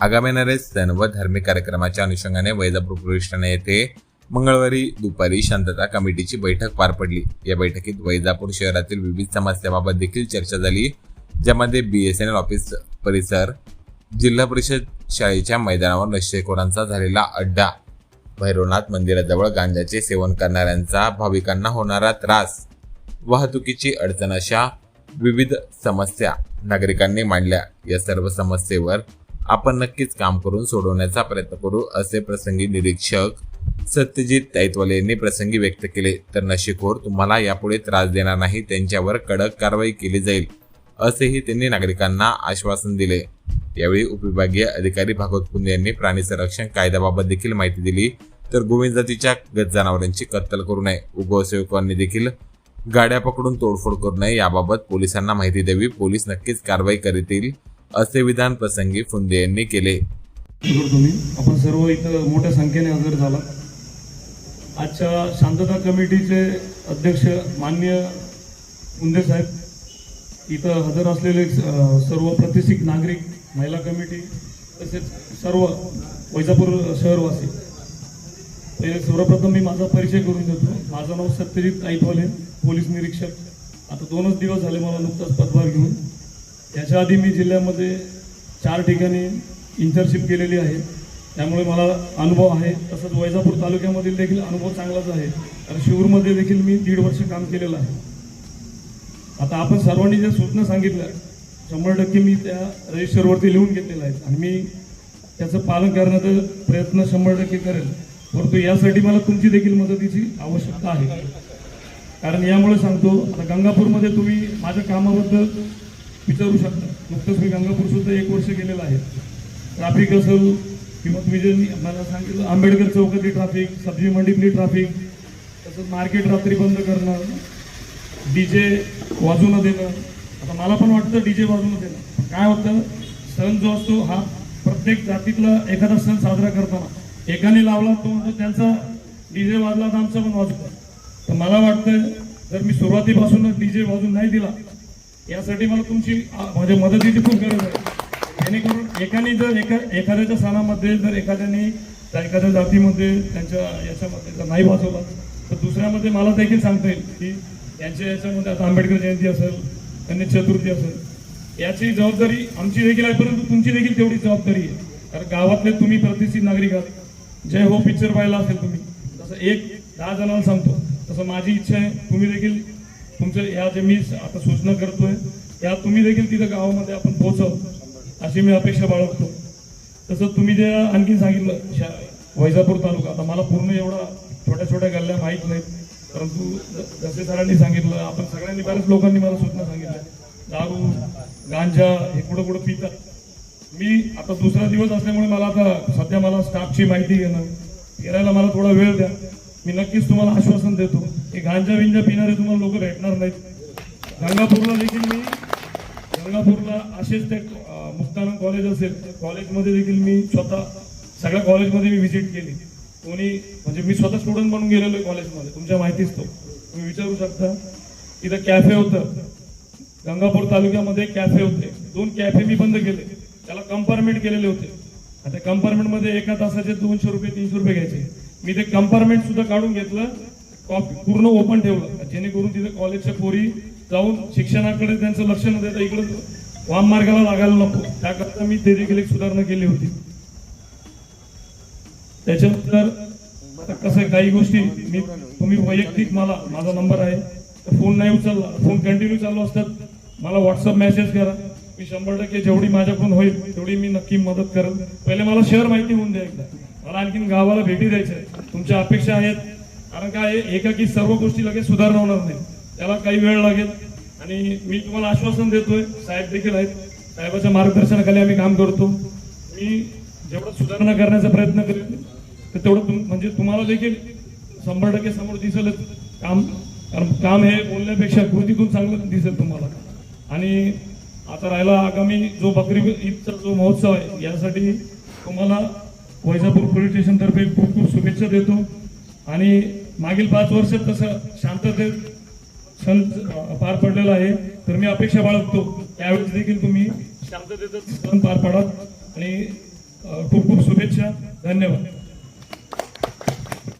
आगामी येणारे सण व धार्मिक कार्यक्रमाच्या अनुषंगाने वैजापूर प्रतिष्ठान येथे मंगळवारी दुपारी शांतता कमिटीची बैठक पार पडली. या बैठकीत वैजापूर शहरातील विविध समस्यांबाबत देखील चर्चा झाली ज्यामध्ये B S N L office परिसर जिल्हा परिषद शाळेच्या मैदानावर नशेखोरांचा झालेला अड्डा भैरवनाथ मंदिराजवळ गांजाचे सेवन करणाऱ्यांचा भाविकांना होणारा त्रास वाहतुकीची अडचण अशा विविध समस्या नागरिकांनी मांडल्या. या सर्व समस्येवर आपण नक्कीच काम करून सोडवण्याचा प्रयत्न करू असे प्रसंगी निरीक्षक सत्यजित ताईतवाले यांनी प्रसंगी व्यक्त केले. तर नशेखोर तुम्हाला यापुढे त्रास देणार नाही त्यांच्यावर कडक कारवाई केली जाईल असेही त्यांनी नागरिकांना आश्वासन दिले. यावेळी उपविभागीय अधिकारी भागवत कुंदे यांनी प्राणी संरक्षण कायद्याबाबत देखील माहिती दिली. तर गोविंद जातीच्या गत जनावरांची कत्तल करू नये. उगवसेवकांनी देखील गाड्या पकडून तोडफोड करू नये. याबाबत पोलिसांना माहिती द्यावी. पोलीस नक्कीच कारवाई करतील. असे विधान प्रसंगी फुंदे यांनी केले. तुम्ही. आपण सर्व इथं मोठ्या संख्येने हजर झाला. आजच्या शांतता कमिटीचे अध्यक्ष मान्य मुंदे साहेब इथं हजर असलेले सर्व प्रतिष्ठित नागरिक महिला कमिटी तसेच सर्व वैजापूर शहरवासी. पहिले सर्वप्रथम मी माझा परिचय करून देतो. माझं नाव सत्यजित ऐतवाले पोलीस निरीक्षक. आता दोनच दिवस झाले मला नुकताच पदभार घेऊन. याच्या आधी मी जिल्ह्यामध्ये चार ठिकाणी इंटर्नशिप केलेली आहे. त्यामुळे मला अनुभव आहे. तसंच वैजापूर तालुक्यामधील देखील अनुभव चांगलाच आहे. कारण शिवूरमध्ये देखील मी दीड वर्ष काम केलेलं आहे. आता आपण सर्वांनी ज्या सूचना सांगितल्या शंभर टक्के मी त्या रजिस्टरवरती लिहून घेतलेल्या आहेत. आणि मी त्याचं पालन करण्याचा प्रयत्न शंभर टक्के करेल. परंतु यासाठी मला तुमची देखील मदतीची आवश्यकता आहे. कारण यामुळे सांगतो आता गंगापूरमध्ये तुम्ही माझ्या कामाबद्दल विचारू शकता. नुकतंच मी गंगापूर सुद्धा एक वर्ष गेलेलं आहे. ट्रॅफिक असेल किंवा तुम्ही जे मला सांगितलं आंबेडकर चौकातली ट्रॅफिक सब्जी मंडीतली ट्रॅफिक तसंच मार्केट रात्री बंद करणं डीजे वाजू न देणं. आता मला पण वाटतं डीजे वाजू न देणं. काय होतं सण जो असतो हा प्रत्येक जातीतला एखादा सण साजरा करताना एकाने लावला तो म्हणतो त्यांचा डीजे वाजला तर आमचा पण वाजतो. तर मला वाटतं जर मी सुरुवातीपासूनच डी जे वाजून नाही दिला यासाठी मला तुमची माझ्या म्हणजे मदतीची खूप गरज आहे. जेणेकरून एकाने जर एका एखाद्याच्या सणामध्ये जर एखाद्याने एखाद्या जातीमध्ये त्यांच्या याच्यामध्ये जर नाही वाचवला तर दुसऱ्यामध्ये मला देखील सांगता येईल की यांच्या याच्यामध्ये आता आंबेडकर जयंती असेल गणेश चतुर्थी असेल याची जबाबदारी आमची देखील आहे परंतु तुमची देखील तेवढी जबाबदारी आहे. कारण गावातले तुम्ही प्रतिष्ठित नागरिक आहात. जय हो पिक्चर पाहिला असेल तुम्ही. तसं एक दहा जणांना सांगतो. तसं माझी इच्छा आहे तुम्ही देखील तुमचं या जे मी आता सूचना करतोय या तुम्ही देखील तिथं गावामध्ये आपण पोहोचव अशी मी अपेक्षा बाळगतो. तसं तुम्ही जे आणखी सांगितलं वैजापूर तालुका आता मला पूर्ण एवढा छोट्या छोट्या गल्ल्या माहीत नाहीत परंतु जसे सरांनी सांगितलं आपण सगळ्यांनी बऱ्याच लोकांनी मला सूचना सांगितल्या. दारू गांजा हे कुठं कुठं पितात. मी आता दुसरा दिवस असल्यामुळे मला आता सध्या मला स्टाफची माहिती घेणं फिरायला मला थोडा वेळ द्या. मी नक्कीच तुम्हाला आश्वासन देतो. हे गांजा विंजा पिणारे तुम्हाला लोक भेटणार नाहीत. गंगापूरला देखील मी गंगापूरला असेच ते अं, मुक्तानंद कॉलेज असेल त्या कॉलेजमध्ये देखील मी स्वतः सगळ्या कॉलेजमध्ये मी व्हिजिट केली. कोणी म्हणजे मी स्वतः स्टुडंट म्हणून गेलेलो आहे कॉलेजमध्ये तुमच्या माहितीच तो. तुम्ही विचारू शकता. इथं कॅफे होतं. गंगापूर तालुक्यामध्ये कॅफे होते. दोन कॅफे मी बंद केले. त्याला कंपार्टमेंट केलेले होते. आता कंपार्टमेंटमध्ये एका तासाचे दोनशे रुपये तीनशे रुपये घ्यायचे. मी ते कंपार्टमेंट सुद्धा काढून घेतलं. पूर्ण ओपन ठेवलं. जेणेकरून तिथे कॉलेजच्या पोरी जाऊन शिक्षणाकडे त्यांचं लक्ष न देता इकडं वाम मार्गाला लागायला नको. त्याकरता मी ते देखील एक सुधारणा केली होती. त्याच्यानंतर आता कसं आहे, काही गोष्टी मी तुम्ही वैयक्तिक मला माझा नंबर आहे. फोन नाही उचलला. फोन कंटिन्यू चालू असतात. मला व्हॉट्सअप मेसेज करा. मी शंभर टक्के जेवढी माझ्याकडून होईल तेवढी मी नक्की मदत करेल. पहिले मला शहर माहिती होऊन द्या एकदा. मला आणखीन गावाला भेटी द्यायच्या आहेत. तुमच्या अपेक्षा आहेत. कारण काय एकाकी सर्व गोष्टी लगेच सुधारणा होणार नाही त्याला काही वेळ लागेल. आणि मी तुम्हाला आश्वासन देतोय साहेब देखील आहेत. साहेबाच्या मार्गदर्शनाखाली आम्ही काम करतो. मी जेवढं सुधारणा करण्याचा प्रयत्न करेन तर तेवढं तुम म्हणजे तुम्हाला देखील शंभर टक्के समोर दिसेलच. काम कारण काम हे बोलण्यापेक्षा कृतीतून चांगलं दिसेल तुम्हाला. आणि आता राहिला आगामी जो बकरी ईदचा जो महोत्सव आहे यासाठी तुम्हाला वैजापूर पोलीस स्टेशनतर्फे खूप खूप शुभेच्छा देतो. आणि मागील पाच वर्षात तसं शांततेत सण पार पडलेला आहे. तर मी अपेक्षा बाळगतो. त्यावेळेस देखील तुम्ही शांततेचा सण पार पाडाल आणि खूप खूप शुभेच्छा. धन्यवाद.